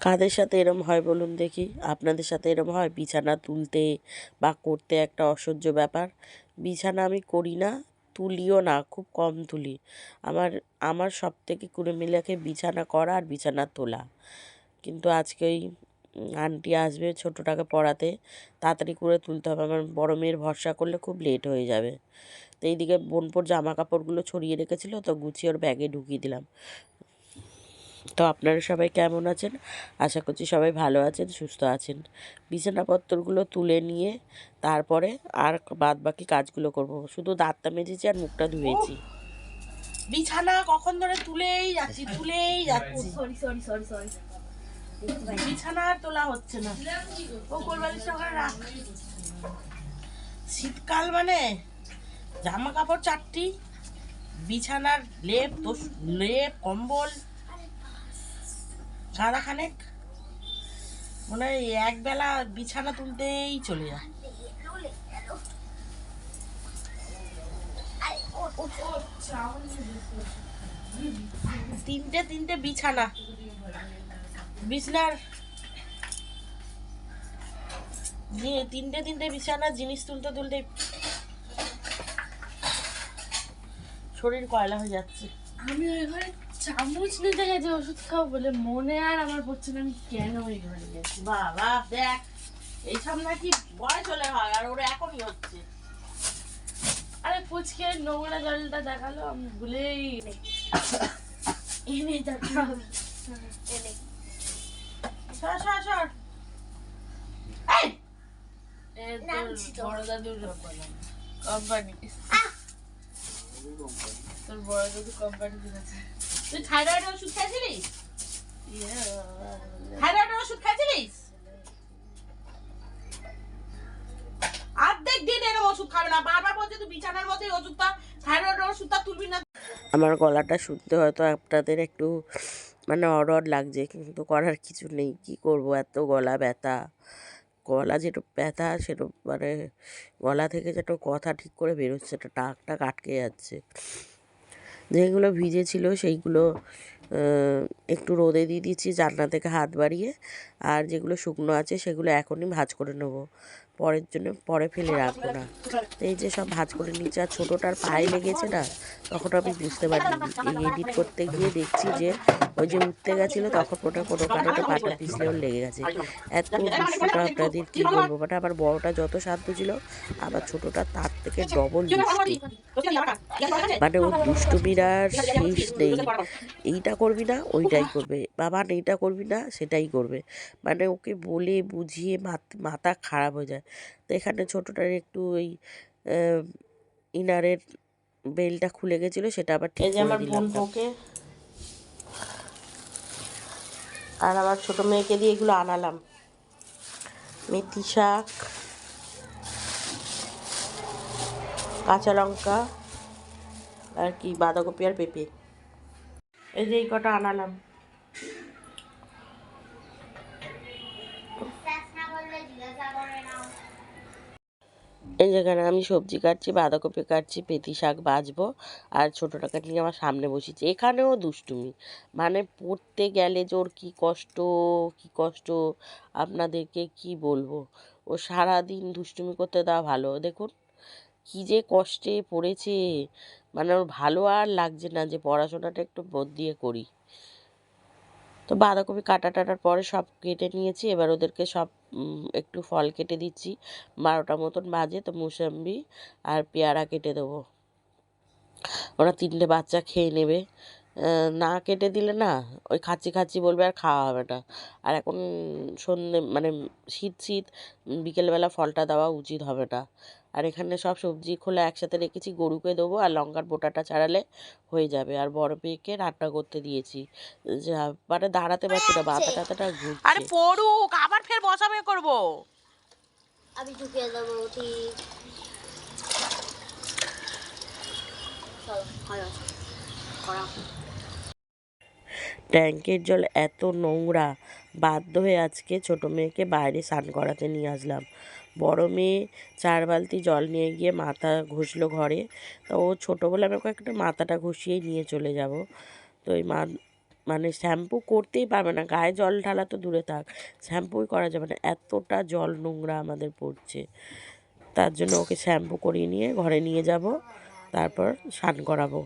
কাদের সাথে এরম হয় বলুন দেখি? আপনাদের সাথে এরম হয়? বিছানা তুলতে বা করতে একটা অসহ্য ব্যাপার? বিছানা আমি করি না, তুলিও না, খুব কম তুলি। আমার আমার সব থেকে কুড়েমিলাকে বিছানা করা আর বিছানা তোলা। কিন্তু আজকে ওই আন্টি আসবে ছোটোটাকে পড়াতে, তাড়াতাড়ি করে তুলতে হবে। আমার বড় মেয়ের ভরসা করলে খুব লেট হয়ে যাবে। তো এইদিকে বোনপোর জামা কাপড়গুলো ছড়িয়ে রেখেছিলো, তো গুছিয়ে ওর ব্যাগে ঢুকিয়ে দিলাম। তো আপনারা সবাই কেমন আছেন? আশা করছি সবাই ভালো আছেন সুস্থ আছেন। বিছানাপত্রগুলো তুলে নিয়ে তারপরে আর বাদ বাকি কাজগুলো করব। শুধু দাঁতটা মেজেছি আর মুখটা ধুয়েছি। বিছানা কখন ধরে তুলেই যাচ্ছি তুলেই যাচ্ছি। সরি সরি সরি সরি বিছানা আর তোলা হচ্ছে না। ও রাখ। শীতকাল মানে জামা কাপড় চারটি বিছানার লেপ লেপ কম্বল সাদা খানেক মনে হয় এক বেলা বিছানা তুলতেই চলে যায়। তিনটে তিনটে বিছানা। বিছনার তিনটে তিনটে বিছানার জিনিস তুলতে তুলতে শরীর কয়লা হয়ে যাচ্ছে। আমি ওই চামচ নিতে গেছি ওষুধ খাব বলে মনে আর আমার পড়ছে না আমি কেন ঘরে গেছি? বাবা দেখ এইসব নাকি বয়স হলে হয় আর ওরা এখনই হচ্ছে। আরে পুচকে নোংরা জলটা দেখাল আমি ভুলেই এনে এনে। সর সর সর। তোর বড় দাদুর কোম্পানি তোর বড় দাদু কোম্পানি কিনেছে তুই থাইরয়েড ওষুধ খেয়েছিলিস? থাইরয়েড ওষুধ খেয়েছিলিস? অর্ধেক দিন এরকম ওষুধ খাবে না। বারবার বলছে তুই বিছানার মধ্যে ওষুধটা থাইরয়েড ওষুধটা তুলবি না। আমার গলাটা শুনতে হয়তো আপনাদের একটু মানে অড লাগছে কিন্তু করার কিছু নেই। কি করব? এত গলা ব্যথা। গলা যেটা ব্যথা সেটা মানে গলা থেকে যেটা কথা ঠিক করে বেরোচ্ছে না টাকটা আটকে যাচ্ছে। যেগুলো ভিজে ছিল সেইগুলো একটু রোদে দিয়ে দিচ্ছি জানলা থেকে হাত বাড়িয়ে, আর যেগুলো শুকনো আছে সেগুলো এখনই ভাজ করে নেব। পরের জন্য পরে ফেলে রাখব না। তো এই যে সব ভাজ করে নিচ্ছে আর ছোটোটার পায়ে লেগেছে না, তখন আমি বুঝতে পারিনি। এই এডিট করতে গিয়ে দেখছি যে ওই যে উঠতে গেছিল, তখন ওটা কোনো কারণে পাটা পিছলে ওর লেগে গেছে। এত দুষ্টুটা আপনাদের কী বলব? মানে আমার বড়টা যত শান্ত ছিল, আবার ছোটোটা তার থেকে ডবল দুষ্টু। মানে ওর দুষ্টুমির আর শেষ নেই। এইটা করবি না, ওইটাই করবে। বাবা এইটা করবি না, সেটাই করবে। মানে ওকে বলে বুঝিয়ে মাথা খারাপ হয়ে যায়। তো এখানে ছোটোটার একটু ওই ইনারের বেলটা খুলে গেছিল সেটা আবার ঠিক করে দিলাম। আর আমার ছোটো মেয়েকে দিয়ে এগুলো আনালাম। মেথি শাক কাঁচা লঙ্কা আর কি বাঁধাকপি আর পেঁপে। এই যে এই কটা আনালাম। যেখানে আমি সবজি কাটছি, বাঁধাকপি কাটছি, পেতি শাক বাজবো আর ছোটোটাকে নিয়ে আমার সামনে বসেছি। এখানেও দুষ্টুমি। মানে পড়তে গেলে যে ওর কী কষ্ট কী কষ্ট, আপনাদেরকে কি বলব? ও সারাদিন দুষ্টুমি করতে দেওয়া ভালো। দেখুন কি যে কষ্টে পড়েছে। মানে ওর ভালো আর লাগছে না যে পড়াশোনাটা একটু মন দিয়ে করি। তো বাঁধাকপি কাটা টাটার পরে সব কেটে নিয়েছি। এবার ওদেরকে সব একটু ফল কেটে দিচ্ছি। বারোটা মতন বাজে, তো মুসাম্বি আর পেয়ারা কেটে দেবো। ওরা তিনটে বাচ্চা খেয়ে নেবে। না কেটে দিলে না ওই খাচ্ছি খাচ্ছি বলবে আর খাওয়া হবে না। আর এখন সন্ধে মানে শীত শীত বিকেলবেলা ফলটা দেওয়া উচিত হবে না। আর এখানে সব সবজি খোলা একসাথে রেখেছি গরুকে দেবো আর লঙ্কার বোটাটা ছাড়ালে হয়ে যাবে। আর বড় মেয়েকে রান্না করতে দিয়েছি। যা মানে দাঁড়াতে পারছি না মাথা টাথাটা ঘুরছে। আরে পড়ুক আবার ফের বসাবে করব। আমি ঢুকিয়ে দেবো ঠিক। করা ট্যাঙ্কের জল এত নোংরা বাধ্য হয়ে আজকে ছোটো মেয়েকে বাইরে স্নান করাতে নিয়ে আসলাম। বড় মেয়ে, চার বালতি জল নিয়ে গিয়ে মাথা ঘষলো ঘরে। তো ও ছোটো বলে আমি ওকে একটা মাথাটা ঘষিয়েই নিয়ে চলে যাব। তো ওই মা মানে শ্যাম্পু করতেই পারবে না, গায়ে জল ঢালা তো দূরে থাক, শ্যাম্পুই করা যাবে না, এতটা জল নোংরা আমাদের পড়ছে। তার জন্য ওকে শ্যাম্পু করিয়ে নিয়ে ঘরে নিয়ে যাব, তারপর স্নান করাবো।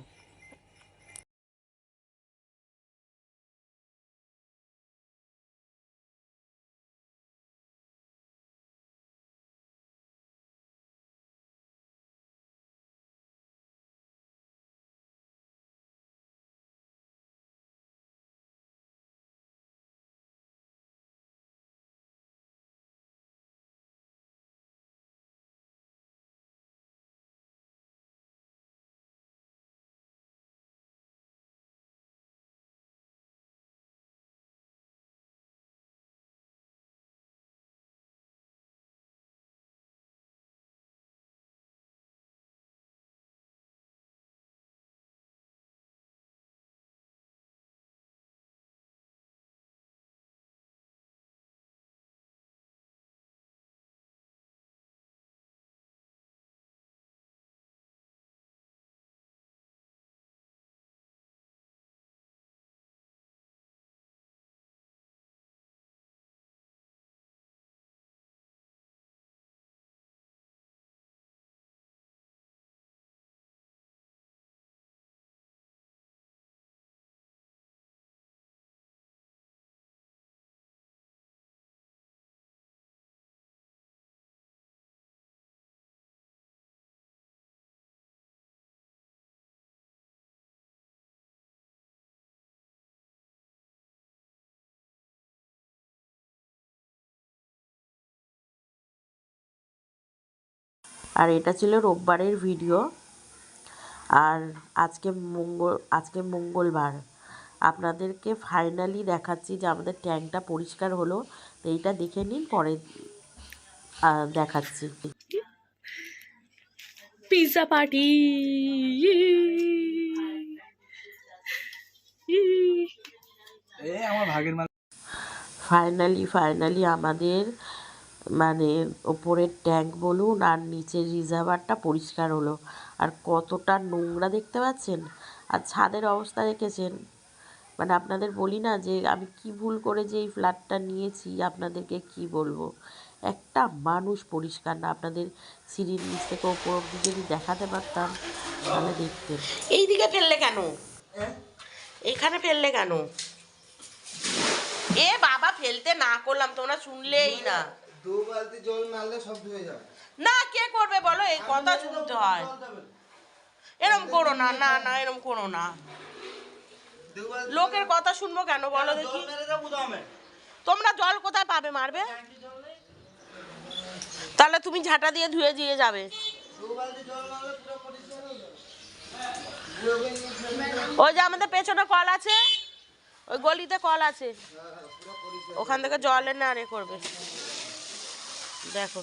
আর এটা ছিল রোববারের ভিডিও। আর আজকে মঙ্গল আজকে মঙ্গলবার। আপনাদেরকে ফাইনালি দেখাচ্ছি যে আমাদের ট্যাঙ্কটা পরিষ্কার হলো। তো এইটা দেখে নিন পরে দেখাচ্ছি। পিৎজা পার্টি এ আমার ভাগের মাল ফাইনালি ফাইনালি আমাদের মানে ওপরের ট্যাঙ্ক বলুন আর নিচের রিজার্ভারটা পরিষ্কার হলো। আর কতটা নোংরা দেখতে পাচ্ছেন? আর ছাদের অবস্থা দেখেছেন? মানে আপনাদের বলি না যে আমি কি ভুল করে যে এই ফ্ল্যাটটা নিয়েছি আপনাদেরকে কি বলব? একটা মানুষ পরিষ্কার না আপনাদের সিঁড়ির নিচ থেকে ওপর অব্দি যদি দেখাতে পারতাম তাহলে দেখতেন। এই দিকে ফেললে কেন? এখানে ফেললে কেন? এ বাবা ফেলতে না করলাম তোমরা শুনলেই না। দু বালতি জল মারলে সব ধুয়ে যাবে। না কে করবে বলো? এই কথা শুনতে হয়। এরম করো না না না এরম করো না। লোকের কথা শুনব কেন? বলো দেখি। তোমরা জল কোথায় পাবে মারবে? তাহলে তুমি ঝাঁটা দিয়ে ধুয়ে দিয়ে যাবে। হয়ে। ওই যে আমাদের পেছনে কল আছে? ওই গলিতে কল আছে। ওখান থেকে জল এনে আরে করবে। দেখো।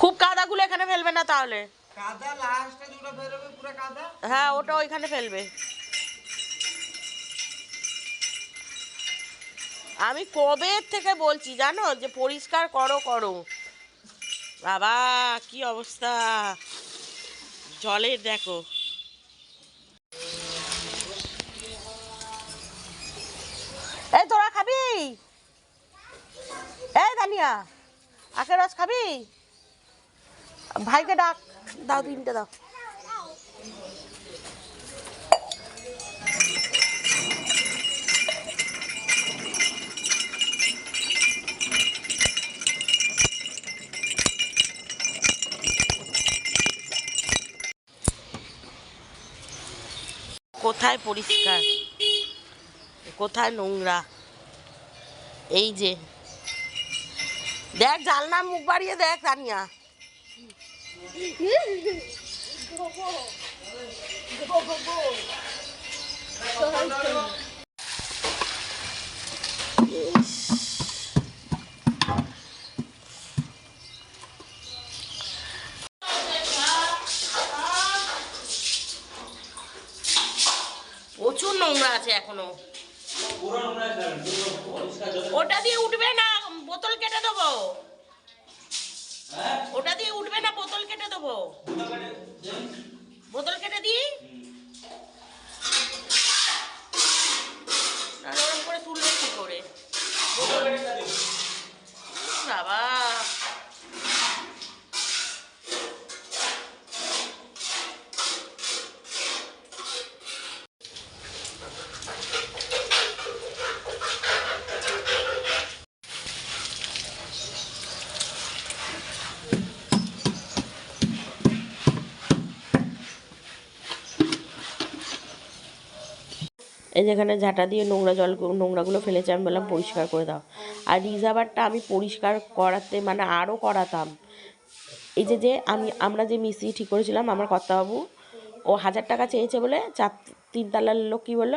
খুব কাদাগুলো এখানে ফেলবে না তাহলে। হ্যাঁ ওটা ওইখানে ফেলবে। আমি কবে থেকে বলছি জানো? যে পরিষ্কার করো করো। বাবা, কি অবস্থা? জলের দেখো এই তোরা খাবি এই দানিয়া আখের রস খাবি? ভাইকে ডাক দাও তিনটে দাও। কোথায় পরিষ্কার? কোথায় নোংরা? এই যে। দেখ জালনার মুখ বাড়িয়ে দেখ রানিয়া। প্রচুর নোংরা আছে এখনও। ওটা দিয়ে উঠবে না বোতল কেটে দেবো। ওটা দিয়ে উঠবে না বোতল কেটে দেবো। বোতল কেটে দিই না ওরকম করে তুলবে কি করে বাবা এই যেখানে ঝাঁটা দিয়ে নোংরা জল নোংরাগুলো ফেলেছে, আমি বললাম পরিষ্কার করে দাও। আর রিজার্ভারটা আমি পরিষ্কার করাতে মানে আরও করাতাম। এই যে যে আমি, আমরা যে মিস্ত্রি ঠিক করেছিলাম, আমার কর্তাবাবু, ও হাজার টাকা চেয়েছে বলে চার, তিন তালার লোক কী বলল,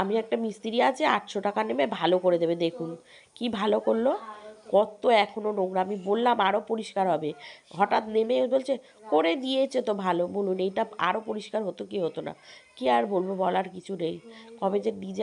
আমি একটা মিস্ত্রি আছে, আটশো টাকা নেবে, ভালো করে দেবে, দেখুন। কি ভালো করল? কত এখনও নোংরা। আমি বললাম আরও পরিষ্কার হবে। হঠাৎ নেমে বলছে, করে দিয়েছে তো ভালো, বলুন, এইটা আরও পরিষ্কার হতো কি হতো না? কি আর বলব, বলার কিছু নেই। কবে যে ডিজে